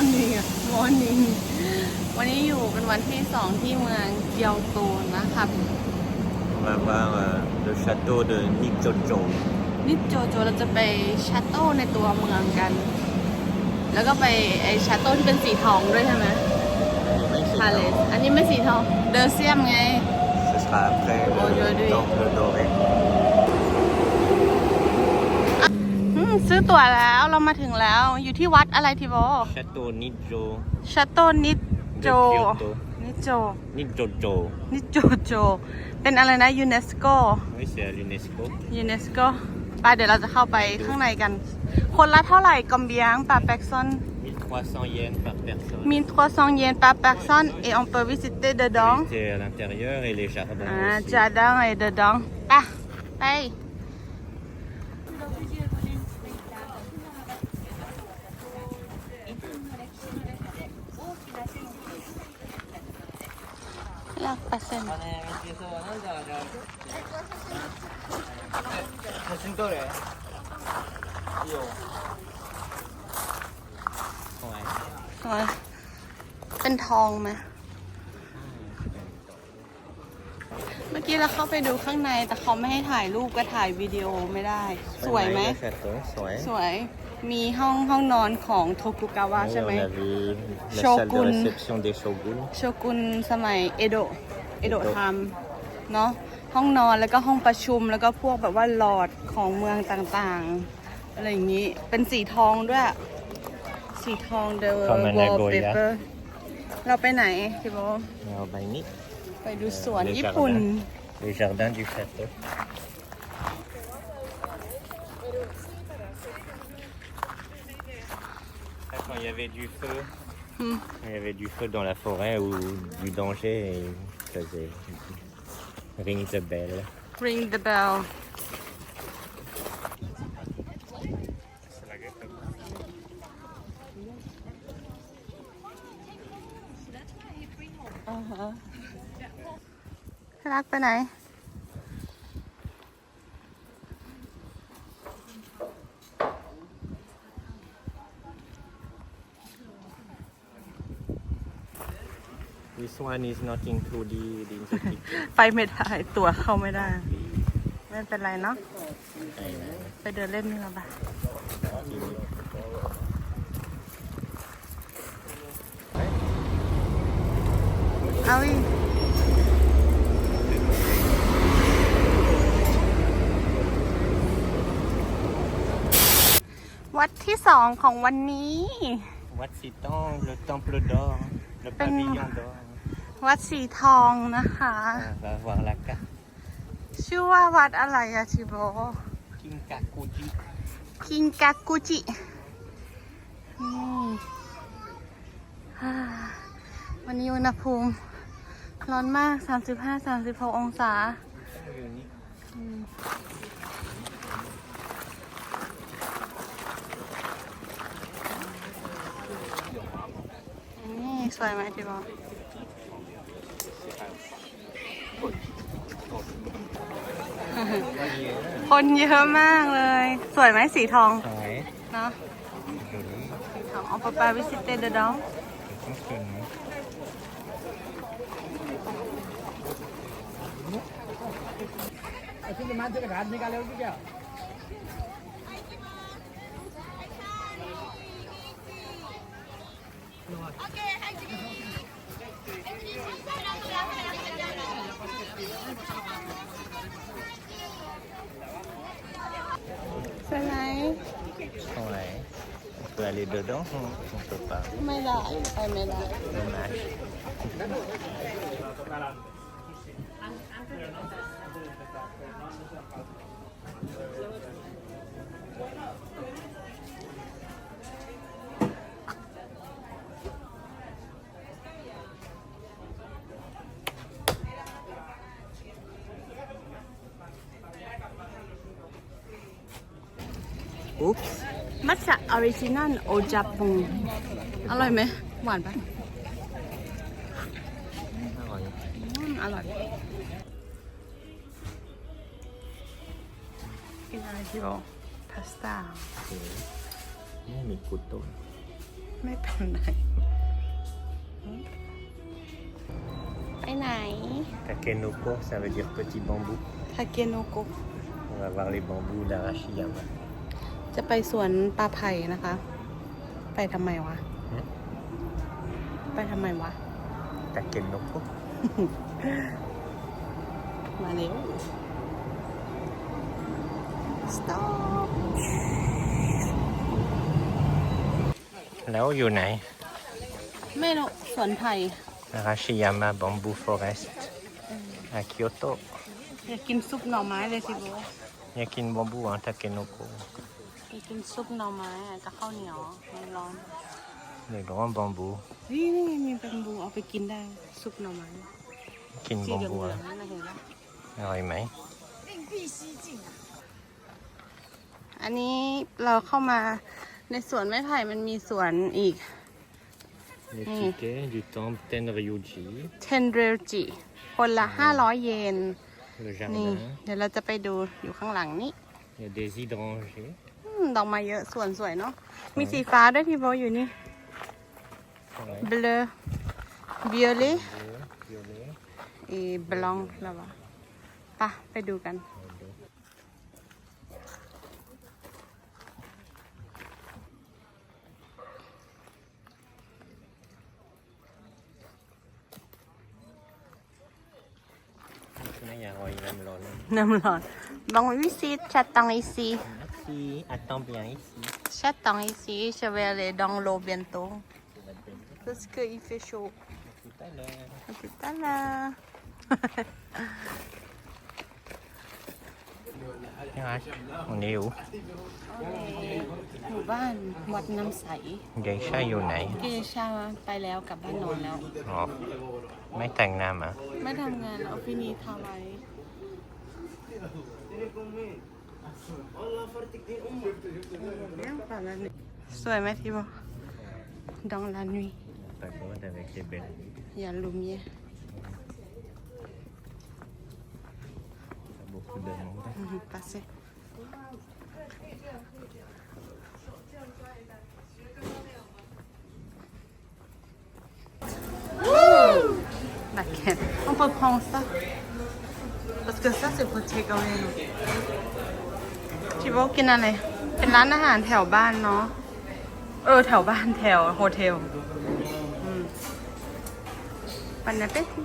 morning อะ morning วันนี้อยู่เป็นวันที่สองที่เมืองเกียวโตนะครับ On va voir euh, le château de Nichocho. นี่โจโจเราจะไปชัตโต้ในตัวเมืองกัน แล้วก็ไปไอชัตโต้ที่เป็นสีทองด้วยใช่ไหมพาเลสอันนี้ไม่สีทอง เดอร์เซียมไง Ce sera après Aujourd'hui. le temple doré. ตั๋วแล้วเรามาถึงแล้ว อยู่ที่วัดอะไรทีโบชาโตนิโจชาโตนิโจนิโจนิโจโจนิโจโจ เป็นอะไรนะยูเนสโกไม่ใช่ยูเนสโกยูเนสโกไปเดี๋ยวเราจะเข้าไปข้างในกัน คนละเท่าไหร่กอมเบียงปาแป็กซอน 1300 yens par personne. 1300 yens par personne et on peut visiter dedans. Visiter l'intérieur et les jardins. Ah, jardin 100%. 대충도 래. 이 요. ยสวย.เป็นทองไหมเมื่อกี้เราเข้าไปดูข้างในแต่เขาไม่ให้ถ่ายรูปก็ถ่ายวิดีโอไม่ได้ สวยไหม สวย สวย มีห้องห้องนอนของโทกุกาวะ Oui, ใช่ไหม on a vu la salle de Shogun. réception des shoguns. โชกุนสมัยเอโดะ เอโดะไทม์เนาะ ห้องนอนแล้วก็ห้องประชุมแล้วก็พวกแบบว่าหลอดของเมืองต่างๆ อะไรอย่างนี้ เป็นสีทองด้วย สีทองเดอะ Comme un วอล Nagoya เปเปอร์ เราไปไหนพี่โบ Alors, bah, ni- ไปดูสวน Les ญี่ปุ่น jardins. Les jardins du château. avait du feu. Hmm. Il y avait du feu dans la forêt ou du danger et faisait ring the bell. Ring the bell. Uh -huh. This one is not included in the ticket. ไปไม่ได้ตั๋วเข้าไม่ได้ไม่เป็นไรเนาะไปเดินเล่นนี่ละบ่ะเอาอีกวัดที่สองของวันนี้ Wat Sitang, le temple d'or, le Ben- pavillon d'or. วัดสีทองนะคะ On va voir la carte. ชื่อว่าวัดอะไรอะชิโบ Kinkakuji. คิงกากุจินี่ฮ่าวันนี้อุณหภูมิ ร้อนมาก 35-36 องศานี่สวยไหมจิโบ คนเยอะมากเลย สวยไหมสีทอง Ouais. เนาะ Joli. สีทองเอาปะปาวิสิเตเดดอง Fonctionnement. ส Ouais. On peut aller dedans ou on peut pas Mais là, mais là. Dommage. ปไม่ได้ Dommage. Oups. มัทฉะออริจินัลโอจาปุงอร่อยไหม หวานปะ Ah, ouais. อืมอร่อย กินอะไรที่บอกพาสต้า Mmh, mes couteaux. ไม่เป็นไรไปไหน Takenoko, ça veut dire petit bambou. ทาเกโนโกะ On va voir les bambous d'Arashiyama. จะไปสวนปลาไผ่นะคะ ไปทำไมวะหืมไปทำไมวะ Takenoko. มาเร็ว stop แล้วอยู่ไหน ไม่รู้สวนไผ่ Arashiyama Bamboo Forest à Kyoto. อยากกินซุปหน่อไม้เลยสิโบ Il y a qu'une bambou en Takenoko. อยากกิ นซุปหน่อไม้อะกับข้าวเหนียวมันร้อน Les grands bambous. นี่นี่ไงมีเป็นบูเอาไปกินได้ซุปหน่อไม้ Qu'une สีเหลือง bambou. ๆ hein. นั่นนะเห็นปะ Alors, il m'a อันนี้เราเข้ามาในสวนไม้ไผ่มันมีสวนอีก les Mm. tickets du temple Tenryuji, เทนเรจิคนละ 500 เยน le นี่ jardin. เดี๋ยวเราจะไปดูอยู่ข้างหลังนี้ Il y a des hydrangées. อืมดอกไม้เยอะสวนสวยเนาะ มีสีฟ้าด้วยที่โบอยู่นี่ Ouais. เบลวิโอเล Bleu, violet. เอบลองแล้ววะปะไปดูกัน Maintenant, il y a un royaume Lolo. น้ำร้อนบองวิซิตชัดตังอีซี Merci. Attends bien ici. J'attends ici, je vais aller dans l'eau bientôt. Parce qu'il fait chaud. Tout à l'heure. À tout à l'heure. Ouais. On est où หมู่บ้านวัดน้ำใส Geisha อยู่ไหนเกชาไปแล้วกลับบ้านนอนแล้วอ๋อไม่แต่งหน้ามาไม่ทำงานเอาฟินีทำไว้ สวยไหมที่บอก Dans la nuit, Pagode avec les belles nuits. il y a lumière. Il y a beaucoup de monde. Mhm, Passez. Laquelle On peut prendre ça. Parce que ça, c'est pour take away. ชิโบกินอะไร เป็นร้านอาหารแถวบ้านเนาะ เออ แถวบ้านแถวโฮเทลปันนาเปที